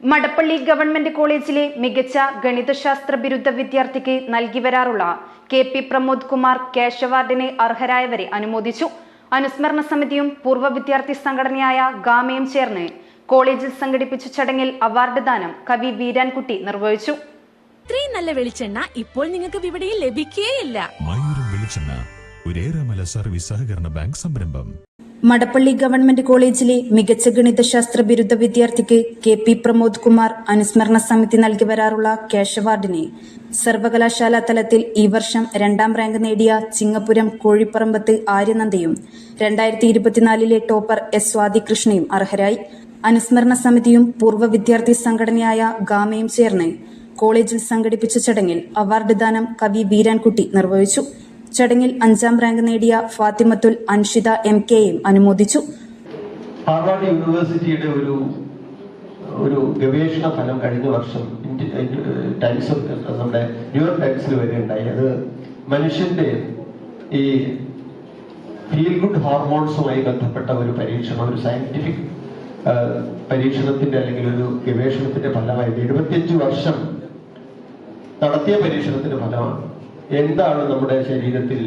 Madappally government കോളേജിലെ മികച്ച ഗണിതശാസ്ത്ര ബിരുദ വിദ്യാർത്ഥിക്ക് നൽകി വരാറുള്ള K P Pramod Kumar cash അവാർഡിന് അർഹരായവരെ അനുമോദിച്ചു. അനുസ്മരണ സമിതിയും പൂർവ വിദ്യാർത്ഥി സംഘടനയായ ഗാമയും ചേർന്ന് കോളേജിൽ സംഘടിപ്പിച്ച ചടങ്ങിൽ അവാർഡ് ദാനം കവി വീരാൻകുട്ടി നിർവഹിച്ചു. ഇത്രയും നല്ല വെളിച്ചെണ്ണ ഇപ്പോൾ നിങ്ങൾക്ക് വിപണിയിൽ ലഭിക്കുകയില്ല മയൂരം വെളിച്ചെണ്ണ ഒരേറെമല സർവീസ് സഹകരണ ബാങ്ക് സംരംഭം. മടപ്പള്ളി ഗവൺമെന്റ് കോളേജിലെ മികച്ച ഗണിതശാസ്ത്ര ബിരുദ വിദ്യാർത്ഥിക്ക് കെ പി പ്രമോദ് കുമാർ അനുസ്മരണ സമിതി നൽകി വരാറുള്ള ക്യാഷ് അവാർഡിനെ. സർവകലാശാല തലത്തിൽ ഈ വർഷം രണ്ടാം റാങ്ക് നേടിയ ചിങ്ങപുരം കോഴിപ്പറമ്പത്ത് ആര്യനന്ദയും രണ്ടായിരത്തി ഇരുപത്തിനാലിലെ ടോപ്പർ എസ് സ്വാതികൃഷ്ണയും അർഹരായി. അനുസ്മരണ സമിതിയും പൂർവ വിദ്യാർത്ഥി സംഘടനയായ ഗാമയും ചേർന്ന് കോളേജിൽ സംഘടിപ്പിച്ച ചടങ്ങിൽ അവാർഡ് ദാനം കവി വീരാൻകുട്ടി നിർവഹിച്ചു. ചടങ്ങിൽ അഞ്ചാം റാങ്ക് നേടിയ ഫാത്തിമത്തുൽ അൻഷിത എം കെയും അനുമോദിച്ചു ഹാർവാർഡ് യൂണിവേഴ്സിറ്റിയുടെ ഒരു ഒരു ഗവേഷണ ഫലം കഴിഞ്ഞ വർഷം ടൈംസ് ഓഫ് നമ്മുടെ ന്യൂയോർക്ക് ടൈംസിൽ ഉണ്ടായി. അത് മനുഷ്യന്റെ ഈ ഫീൽ ഗുഡ് ഹോർമോൺസുമായി ബന്ധപ്പെട്ട ഒരു പരീക്ഷണം ഒരു സയന്റിഫിക് പരീക്ഷണത്തിന്റെ അല്ലെങ്കിൽ ഒരു ഗവേഷണത്തിന്റെ ഫലമായിട്ട് എഴുപത്തിയഞ്ച് വർഷം നടത്തിയ പരീക്ഷണത്തിന്റെ ഫലമാണ് എന്താണ് നമ്മുടെ ശരീരത്തിൽ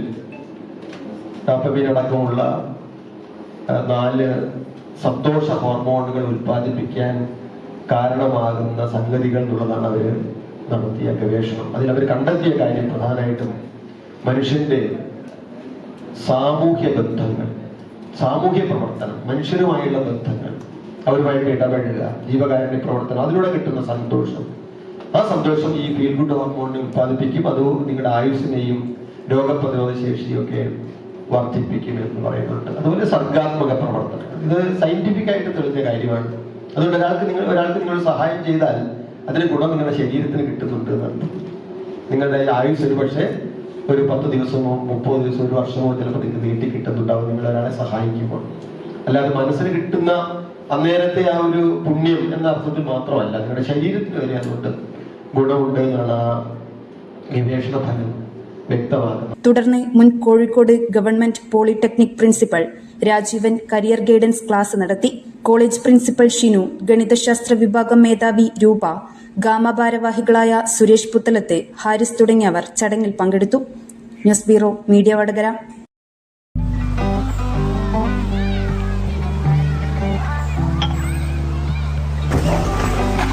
ആ, നാല് സന്തോഷ ഹോർമോണുകൾ ഉൽപ്പാദിപ്പിക്കാൻ കാരണമാകുന്ന സംഗതികൾ എന്നുള്ളതാണ് അവർ നടത്തിയ ഗവേഷണം. അതിൽ അവർ കണ്ടെത്തിയ കാര്യം പ്രധാനമായിട്ടും മനുഷ്യന്റെ സാമൂഹ്യ ബന്ധങ്ങൾ സാമൂഹ്യ പ്രവർത്തനം മനുഷ്യരുമായുള്ള ബന്ധങ്ങൾ അവരുമായിട്ട് ഇടപഴകുക ജീവകാരുണ്യ പ്രവർത്തനം അതിലൂടെ കിട്ടുന്ന സന്തോഷം. ആ സന്തോഷം ഈ ഫീൽ ഗുഡ് ഹോർമോണിനെ ഉത്പാദിപ്പിക്കും അത് നിങ്ങളുടെ ആയുസ്സിനെയും രോഗപ്രതിരോധ ശേഷിയും ഒക്കെ വർദ്ധിപ്പിക്കും എന്ന് പറയുന്നുണ്ട്. അതുപോലെ സർഗാത്മക പ്രവർത്തനം ഇത് സയന്റിഫിക് ആയിട്ട് തെളിഞ്ഞ കാര്യമാണ്. അതുകൊണ്ട് ഒരാൾക്ക് നിങ്ങൾ ഒരാൾക്ക് നിങ്ങൾ സഹായം ചെയ്താൽ അതിന് ഗുണം നിങ്ങളുടെ ശരീരത്തിന് കിട്ടുന്നുണ്ട് എന്നാണ്. നിങ്ങളുടെ ആയുസ് ഒരു പക്ഷേ ഒരു പത്ത് ദിവസമോ മുപ്പത് ദിവസമോ ഒരു വർഷമോ ചിലപ്പോൾ നിങ്ങൾക്ക് നീട്ടി കിട്ടുന്നുണ്ടാവും. നിങ്ങൾ ഒരാളെ സഹായിക്കുമ്പോൾ. അല്ലാതെ മനസ്സിന് കിട്ടുന്ന അന്നേരത്തെ ആ ഒരു പുണ്യം എന്ന അർത്ഥത്തിൽ മാത്രമല്ല നിങ്ങളുടെ ശരീരത്തിന് വരെ അതുകൊണ്ട് ഗുണമുണ്ട് എന്നാണ് ആ ഗവേഷണ ഫലം തുടർന്ന് മുൻ Kozhikode government polytechnic principal Rajeevan career guidance class നടത്തി. കോളേജ് പ്രിൻസിപ്പൽ ഷിനു ഗണിതശാസ്ത്ര വിഭാഗം മേധാവി രൂപ ഗാമ ഭാരവാഹികളായ സുരേഷ് പുത്തലത്ത് ഹാരിസ് തുടങ്ങിയവർ ചടങ്ങിൽ പങ്കെടുത്തു. News bureau media Vadakara.